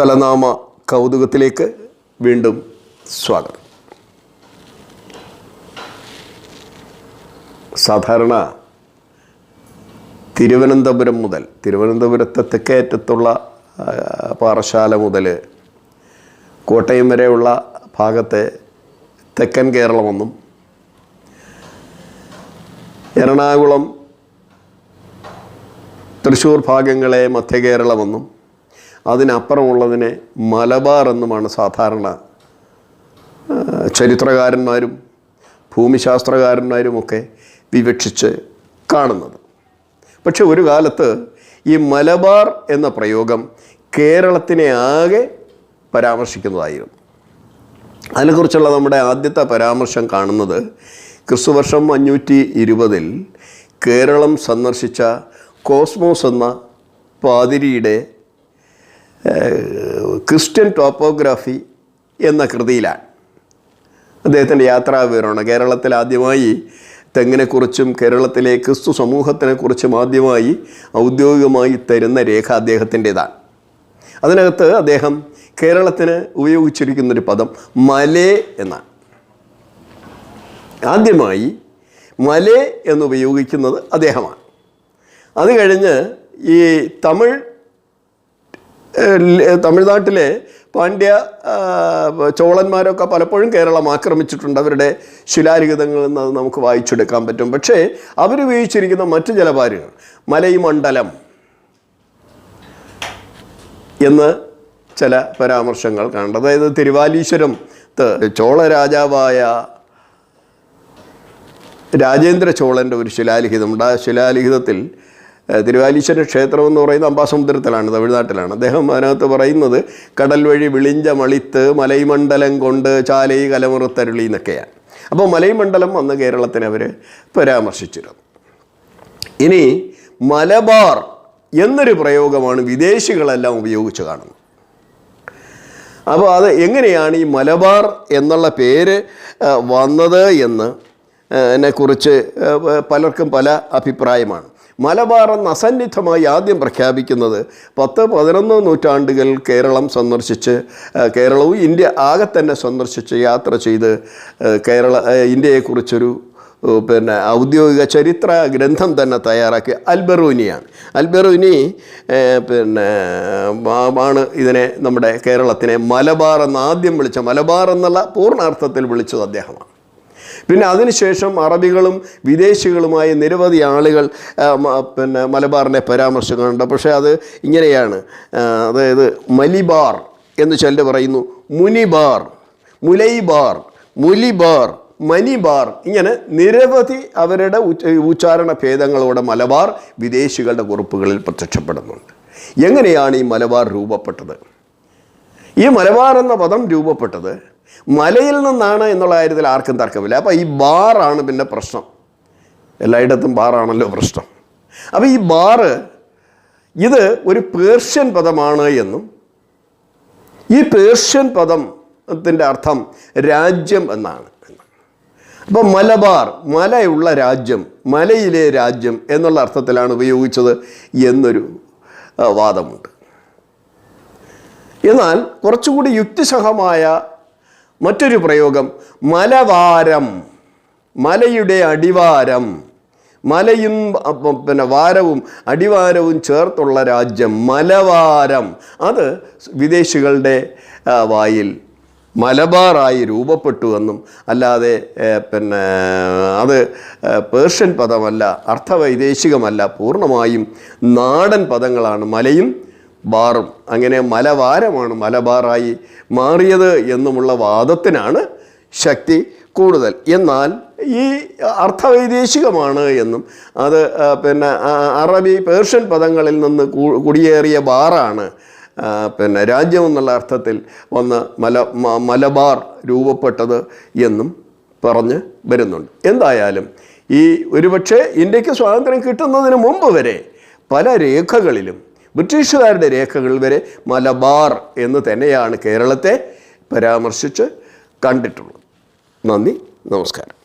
സ്ഥലനാമ കൗതുകത്തിലേക്ക് വീണ്ടും സ്വാഗതം. സാധാരണ തിരുവനന്തപുരം മുതൽ തിരുവനന്തപുരത്തെ തെക്കേറ്റത്തുള്ള പാറശാല മുതൽ കോട്ടയം വരെയുള്ള ഭാഗത്തെ തെക്കൻ കേരളമെന്നും എറണാകുളം തൃശ്ശൂർ ഭാഗങ്ങളെ മധ്യകേരളമെന്നും അതിനപ്പുറമുള്ളതിനെ മലബാർ എന്നുമാണ് സാധാരണ ചരിത്രകാരന്മാരും ഭൂമിശാസ്ത്രകാരന്മാരുമൊക്കെ വിവക്ഷിച്ച് കാണുന്നത്. പക്ഷെ ഒരു കാലത്ത് ഈ മലബാർ എന്ന പ്രയോഗം കേരളത്തിനെ ആകെ പരാമർശിക്കുന്നതായിരുന്നു. അതിനെക്കുറിച്ചുള്ള നമ്മുടെ ആദ്യത്തെ പരാമർശം കാണുന്നത് ക്രിസ്തുവർഷം അഞ്ഞൂറ്റി ഇരുപതിൽ കേരളം സന്ദർശിച്ച കോസ്മോസ് എന്ന പാതിരിയുടെ ക്രിസ്ത്യൻ ടോപ്പോഗ്രാഫി എന്ന കൃതിയിലാണ്. അദ്ദേഹത്തിന്റെ യാത്രാവിവരമാണ് കേരളത്തിൽ ആദ്യമായി തെങ്ങിനെക്കുറിച്ചും കേരളത്തിലെ ക്രിസ്തു സമൂഹത്തിനെക്കുറിച്ചും ആദ്യമായി ഔദ്യോഗികമായി തരുന്ന രേഖ അദ്ദേഹത്തിന്റെതാണ്. അതിനകത്ത് അദ്ദേഹം കേരളത്തിന് ഉപയോഗിച്ചിരിക്കുന്നൊരു പദം മലേ എന്നാണ്. ആദ്യമായി മലേ എന്നുപയോഗിക്കുന്നത് അദ്ദേഹമാണ്. അത് കഴിഞ്ഞ് ഈ തമിഴ് തമിഴ്നാട്ടിലെ പാണ്ഡ്യ ചോളന്മാരൊക്കെ പലപ്പോഴും കേരളം ആക്രമിച്ചിട്ടുണ്ട്. അവരുടെ ശിലാലിഖിതങ്ങളിൽ നിന്ന് അത് നമുക്ക് വായിച്ചെടുക്കാൻ പറ്റും. പക്ഷേ അവരുപയോഗിച്ചിരിക്കുന്ന മറ്റു ചില പാരുകൾ മലൈമണ്ഡലം എന്ന് ചില പരാമർശങ്ങൾ കാണുന്നത് അതായത് തിരുവാലീശ്വരം ചോള രാജാവായ രാജേന്ദ്ര ചോളന്റെ ഒരു ശിലാലിഖിതമുണ്ട്. ആ ശിലാലിഖിതത്തിൽ തിരുവാലീശ്വര ക്ഷേത്രം എന്ന് പറയുന്നത് അമ്പാസമുദ്രത്തിലാണ് തമിഴ്നാട്ടിലാണ്. അദ്ദേഹം അതിനകത്ത് പറയുന്നത് കടൽ വഴി വിളിഞ്ച മളിത്ത് മലൈമണ്ഡലം കൊണ്ട് ചാലൈ കലമുറത്തരുളി എന്നൊക്കെയാണ്. അപ്പോൾ മലൈമണ്ഡലം വന്ന് കേരളത്തിന് അവർ പരാമർശിച്ചിരുന്നു. ഇനി മലബാർ എന്നൊരു പ്രയോഗമാണ് വിദേശികളെല്ലാം ഉപയോഗിച്ച് കാണുന്നത്. അപ്പോൾ അത് എങ്ങനെയാണ് ഈ മലബാർ എന്നുള്ള പേര് വന്നത് എന്ന് എന്നെക്കുറിച്ച് പലർക്കും പല അഭിപ്രായമാണ്. മലബാർ എന്ന ആദ്യം പ്രഖ്യാപിക്കുന്നത് പത്ത് പതിനൊന്ന് നൂറ്റാണ്ടുകൾ കേരളം സന്ദർശിച്ച് കേരളവും ഇന്ത്യ ആകെ തന്നെ സന്ദർശിച്ച് യാത്ര ചെയ്ത് കേരള ഇന്ത്യയെക്കുറിച്ചൊരു പിന്നെ ഔദ്യോഗിക ചരിത്ര ഗ്രന്ഥം തന്നെ തയ്യാറാക്കിയ അൽബറൂനിയാണ്. അൽബറൂനി പിന്നെ ആണ് ഇതിനെ നമ്മുടെ കേരളത്തിനെ മലബാർ എന്ന് ആദ്യം വിളിച്ച മലബാർ എന്നുള്ള പൂർണാർത്ഥത്തിൽ വിളിച്ചത് അദ്ദേഹമാണ്. പിന്നെ അതിനുശേഷം അറബികളും വിദേശികളുമായ നിരവധി ആളുകൾ പിന്നെ മലബാറിനെ പരാമർശിക്കുന്നുണ്ട്. പക്ഷേ അത് ഇങ്ങനെയാണ്. അതായത് മലിബാർ എന്ന് ചിലർ പറയുന്നു. മുനിബാർ മുലൈബാർ മുലിബാർ മനിബാർ ഇങ്ങനെ നിരവധി അവരുടെ ഉച്ച- ഉച്ചാരണ ഭേദങ്ങളോടെ മലബാർ വിദേശികളുടെ കുറിപ്പുകളിൽ പ്രത്യക്ഷപ്പെടുന്നുണ്ട്. എങ്ങനെയാണ് ഈ മലബാർ രൂപപ്പെട്ടത്? ഈ മലബാർ എന്ന പദം രൂപപ്പെട്ടത് മലയിൽ നിന്നാണ് എന്നുള്ള കാര്യത്തിൽ ആർക്കും തർക്കമില്ല. അപ്പോൾ ഈ ബാറാണ് പിന്നെ പ്രശ്നം. എല്ലായിടത്തും ബാറാണല്ലോ പ്രശ്നം. അപ്പോൾ ഈ ബാറ് ഇത് ഒരു പേർഷ്യൻ പദമാണ് എന്നും ഈ പേർഷ്യൻ പദത്തിന്റെ അർത്ഥം രാജ്യം എന്നാണ്. അപ്പോൾ മലബാർ മലയുള്ള രാജ്യം മലയിലെ രാജ്യം എന്നുള്ള അർത്ഥത്തിലാണ് ഉപയോഗിച്ചത് എന്നൊരു വാദമുണ്ട്. എന്നാൽ കുറച്ചുകൂടി യുക്തിസഹമായ മറ്റൊരു പ്രയോഗം മലവാരം മലയുടെ അടിവാരം. മലയും പിന്നെ വാരവും അടിവാരവും ചേർത്തുള്ള രാജ്യം മലവാരം. അത് വിദേശികളുടെ വായിൽ മലബാറായി രൂപപ്പെട്ടു എന്നും അല്ലാതെ പിന്നെ അത് പേർഷ്യൻ പദമല്ല അർത്ഥവൈദേശികമല്ല പൂർണമായും നാടൻ പദങ്ങളാണ് മലയും ബാറും. അങ്ങനെ മലവാരമാണ് മലബാറായി മാറിയത് എന്നുമുള്ള വാദത്തിനാണ് ശക്തി കൂടുതൽ. എന്നാൽ ഈ അർത്ഥവൈദേശികമാണ് എന്നും അത് പിന്നെ അറബി പേർഷ്യൻ പദങ്ങളിൽ നിന്ന് കുടിയേറിയ ബാറാണ് പിന്നെ രാജ്യം എന്നുള്ള അർത്ഥത്തിൽ വന്ന് മല മലബാർ രൂപപ്പെട്ടത് എന്നും പറഞ്ഞ് വരുന്നുണ്ട്. എന്തായാലും ഈ ഒരുപക്ഷെ ഇന്ത്യയ്ക്ക് സ്വാതന്ത്ര്യം കിട്ടുന്നതിന് മുമ്പ് വരെ പല രേഖകളിലും ബ്രിട്ടീഷുകാരുടെ രേഖകൾ വരെ മലബാർ എന്ന് തന്നെയാണ് കേരളത്തെ പരാമർശിച്ച് കണ്ടിട്ടുള്ളത്. നന്ദി നമസ്കാരം.